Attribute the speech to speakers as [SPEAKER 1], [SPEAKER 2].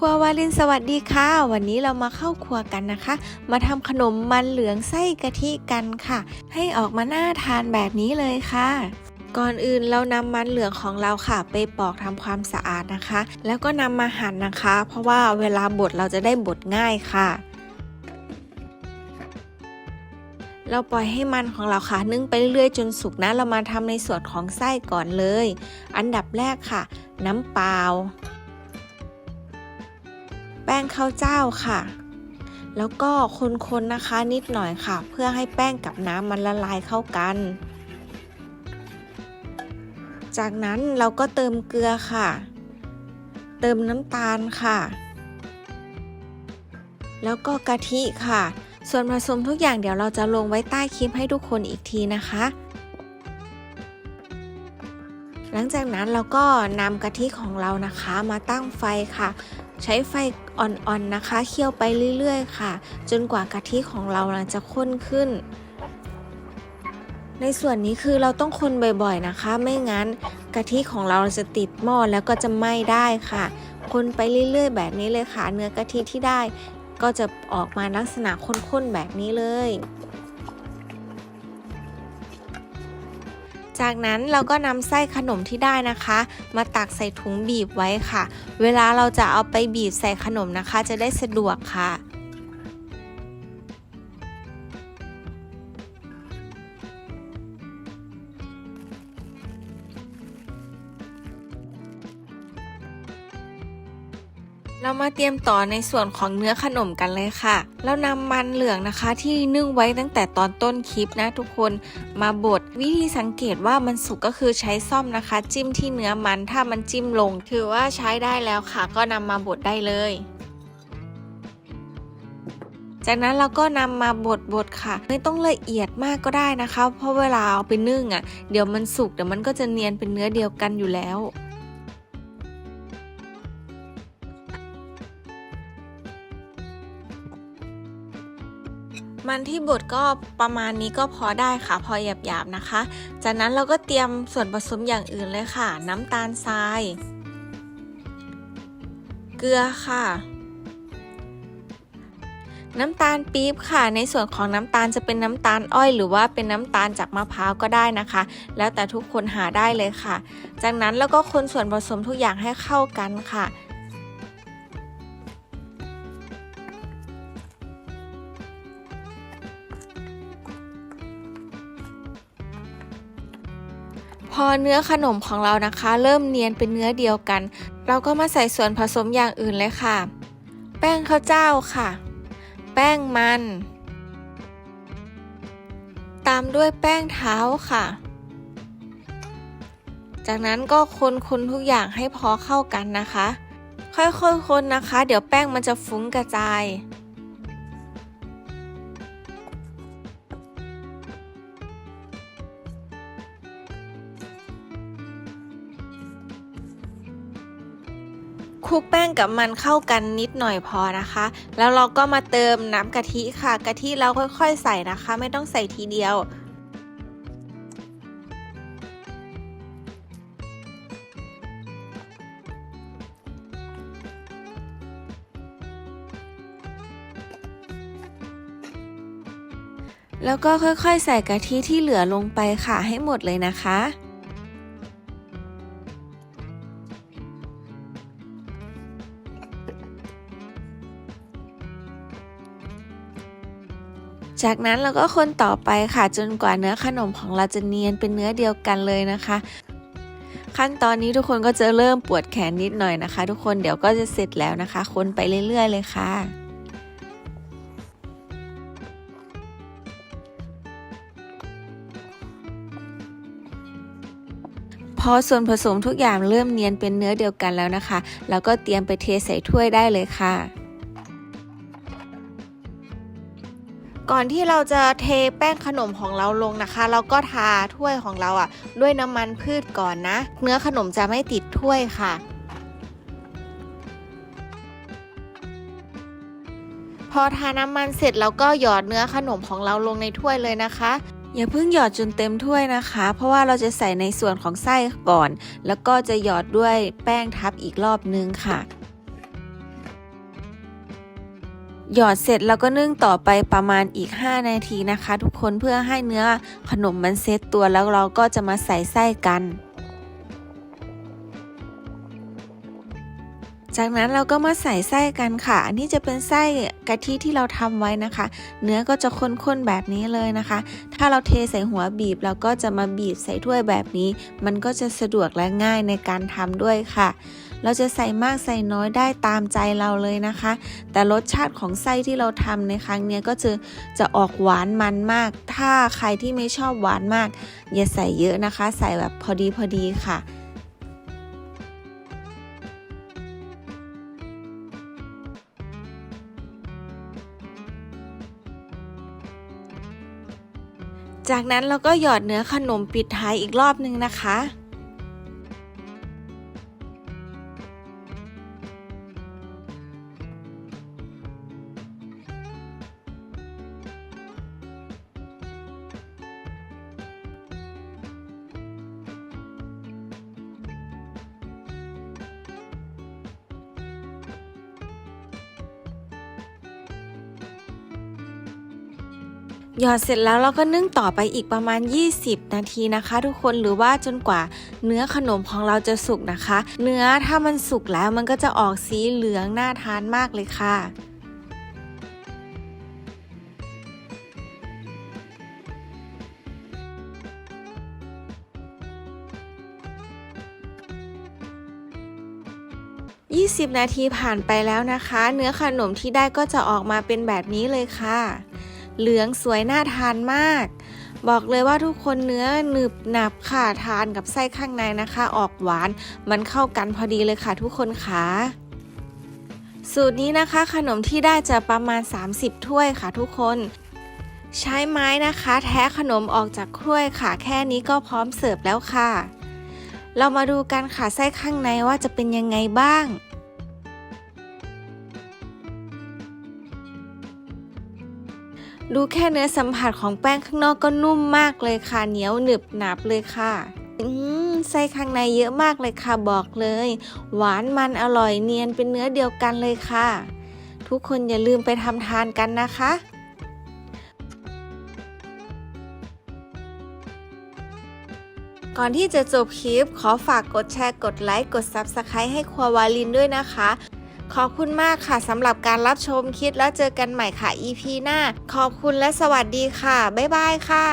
[SPEAKER 1] ครัววาลินสวัสดีค่ะ วันนี้เรามาเข้าครัวกันนะคะ มาทำขนมมันเหลืองไส้กะทิกันค่ะ ให้ออกมาน่าทานแบบนี้เลยค่ะ ก่อนอื่นเรานำมันเหลืองของเราค่ะ ไปปอกทำความสะอาดนะคะ แล้วก็นำมาหั่นนะคะ เพราะว่าเวลาบดเราจะได้บดง่ายค่ะเราปล่อยให้มันของเราค่ะนึ่งไปเรื่อยๆจนสุกนะ เรามาทำในส่วนของไส้ก่อนเลย อันดับแรกค่ะ น้ำเปล่า แป้งข้าวเจ้าค่ะ แล้วก็คนๆนะคะนิดหน่อยค่ะ เพื่อให้แป้งกับน้ำมันละลายเข้ากัน จากนั้นเราก็เติมเกลือค่ะ เติมน้ำตาลค่ะ แล้วก็กะทิค่ะ ส่วนผสมทุกอย่างเดี๋ยวเราจะลงไว้ใต้คลิปให้ทุกคนอีกทีนะคะหลังจากนั้นเราก็นำกะทิของเรานะคะมาตั้งไฟค่ะ ใช้ไฟอ่อนๆนะคะ เคี่ยวไปเรื่อยๆ ค่ะ จนกว่ากะทิของเราจะข้นขึ้น ในส่วนนี้คือเราต้องคนบ่อยๆนะคะ ไม่งั้นกะทิของเราจะติดหม้อแล้วก็จะไหม้ได้ค่ะ คนไปเรื่อยๆ แบบนี้เลยค่ะ เนื้อกะทิที่ได้ ก็จะออกมาลักษณะข้นๆแบบนี้เลย จากนั้นเราก็นำไส้ขนมที่ได้นะคะ มาตักใส่ถุงบีบไว้ค่ะ เวลาเราจะเอาไปบีบใส่ขนมนะคะ จะได้สะดวกค่ะ เรามาเตรียมต่อในส่วนของเนื้อขนมกันเลยค่ะ เรานำมันเหลืองนะคะ ที่นึ่งไว้ตั้งแต่ตอนต้นคลิปนะทุกคนมาบด วิธีสังเกตว่ามันสุกก็คือใช้ซ่อมนะคะ จิ้มที่เนื้อมันถ้ามันจิ้มลง ถือว่าใช้ได้แล้วค่ะ ก็นำมาบดได้เลย จากนั้นเราก็นำมาบดบดค่ะ ไม่ต้องละเอียดมากก็ได้นะคะ เพราะเวลาเอาไปนึ่งอะเดี๋ยวมันสุกเดี๋ยวมันก็จะเนียนเป็นเนื้อเดียวกันอยู่แล้ว มันที่บดก็ประมาณนี้ก็พอได้ค่ะ พอหยาบๆนะคะ จากนั้นเราก็เตรียมส่วนผสมอย่างอื่นเลยค่ะ น้ำตาลทราย เกลือค่ะน้ำตาลปี๊บค่ะ ในส่วนของน้ำตาลจะเป็นน้ำตาลอ้อย หรือว่าเป็นน้ำตาลจากมะพร้าวก็ได้นะคะ แล้วแต่ทุกคนหาได้เลยค่ะ จากนั้นแล้วก็คนส่วนผสมทุกอย่างให้เข้ากันค่ะ พอเนื้อขนมของเรานะคะ เริ่มเนียนเป็นเนื้อเดียวกัน เราก็มาใส่ส่วนผสมอย่างอื่นเลยค่ะ แป้งข้าวเจ้าค่ะ แป้งมัน ตามด้วยแป้งเท้าค่ะ จากนั้นก็คนคนทุกอย่างให้พอเข้ากันนะคะ ค่อยๆคนนะคะ เดี๋ยวแป้งมันจะฟุ้งกระจาย คลุกแป้งกับมันเข้ากันนิดหน่อยพอนะคะ แล้วเราก็มาเติมน้ำกะทิค่ะ กะทิเราค่อยๆใส่นะคะ ไม่ต้องใส่ทีเดียวแล้วก็ค่อยๆ ใส่กะทิที่เหลือลงไปค่ะให้หมดเลยนะคะ จากนั้นเราก็คนต่อไปค่ะจนกว่าเนื้อขนมของเราจะเนียนเป็นเนื้อเดียวกันเลยนะคะ ขั้นตอนนี้ทุกคนก็จะเริ่มปวดแขนนิดหน่อยนะคะ ทุกคนเดี๋ยวก็จะเสร็จแล้วนะคะ คนไปเรื่อยๆ เลยค่ะพอส่วนผสมทุกอย่างเริ่มเนียนเป็นเนื้อเดียวกันแล้วนะคะ แล้วก็เตรียมไปเทใส่ถ้วยได้เลยค่ะ ก่อนที่เราจะเทแป้งขนมของเราลงนะคะ เราก็ทาถ้วยของเราอะ ด้วยน้ำมันพืชก่อนนะ เนื้อขนมจะไม่ติดถ้วยค่ะพอทาน้ำมันเสร็จเราก็หยอดเนื้อขนมของเราลงในถ้วยเลยนะคะ อย่าเพิ่งหยอดจนเต็มถ้วยนะคะ เพราะว่าเราจะใส่ในส่วนของไส้ก่อน แล้วก็จะหยอดด้วยแป้งทับอีกรอบนึงค่ะ หยอดเสร็จแล้วก็นึ่งต่อไปประมาณอีก 5 นาทีนะคะ ทุกคนเพื่อให้เนื้อขนมมันเซตตัวแล้วเราก็จะมาใส่ไส้กัน จากนั้นเราก็มาใส่ไส้กันค่ะ อันนี้จะเป็นไส้กะทิที่เราทำไว้นะคะ เนื้อก็จะข้นๆแบบนี้เลยนะคะ ถ้าเราเทใส่หัวบีบเราก็จะมาบีบใส่ถ้วยแบบนี้ มันก็จะสะดวกและง่ายในการทำด้วยค่ะ เราจะใส่มากใส่น้อยได้ตามใจเราเลยนะคะ แต่รสชาติของไส้ที่เราทำในครั้งนี้ก็จะจะออกหวานมันมาก ถ้าใครที่ไม่ชอบหวานมาก อย่าใส่เยอะนะคะ ใส่แบบพอดีพอดีค่ะจากนั้นเราก็หยอดเนื้อขนมปิดท้ายอีกรอบนึงนะคะ หยอดเสร็จแล้วเราก็นึ่งต่อไปอีกประมาณ 20 นาทีนะคะ ทุกคนหรือว่าจนกว่าเนื้อขนมของเราจะสุกนะคะ เนื้อถ้ามันสุกแล้วมันก็จะออกสีเหลืองน่าทานมากเลยค่ะ20 นาทีผ่านไปแล้วนะคะ เนื้อขนมที่ได้ก็จะออกมาเป็นแบบนี้เลยค่ะ เหลืองสวยน่าทานมาก บอกเลยว่าทุกคนเนื้อหนึบหนับค่ะทานกับไส้ข้างในนะคะ ออกหวาน มันเข้ากันพอดีเลยค่ะทุกคนค่ะสูตรนี้นะคะ ขนมที่ได้จะประมาณ 30 ถ้วยค่ะทุกคน ใช้ไม้นะคะ แท้ขนมออกจากถ้วยค่ะ แค่นี้ก็พร้อมเสิร์ฟแล้วค่ะ เรามาดูกันค่ะไส้ข้างในว่าจะเป็นยังไงบ้าง ดูแค่เนื้อสัมผัสของแป้งข้างนอกก็นุ่มมากเลยค่ะ เหนียวหนึบหนับเลยค่ะ อืมไส้ข้างในเยอะมากเลยค่ะบอกเลย หวานมันอร่อยเนียนเป็นเนื้อเดียวกันเลยค่ะ ทุกคนอย่าลืมไปทำทานกันนะคะก่อนที่จะจบคลิป ขอฝากกดแชร์ กดไลค์ กด Subscribe ให้ครัววาลินด้วยนะคะ ขอบคุณมากค่ะสำหรับการรับชมคิดแล้วเจอกันใหม่ค่ะ EP หน้า ขอบคุณและสวัสดีค่ะ บ๊ายบายค่ะ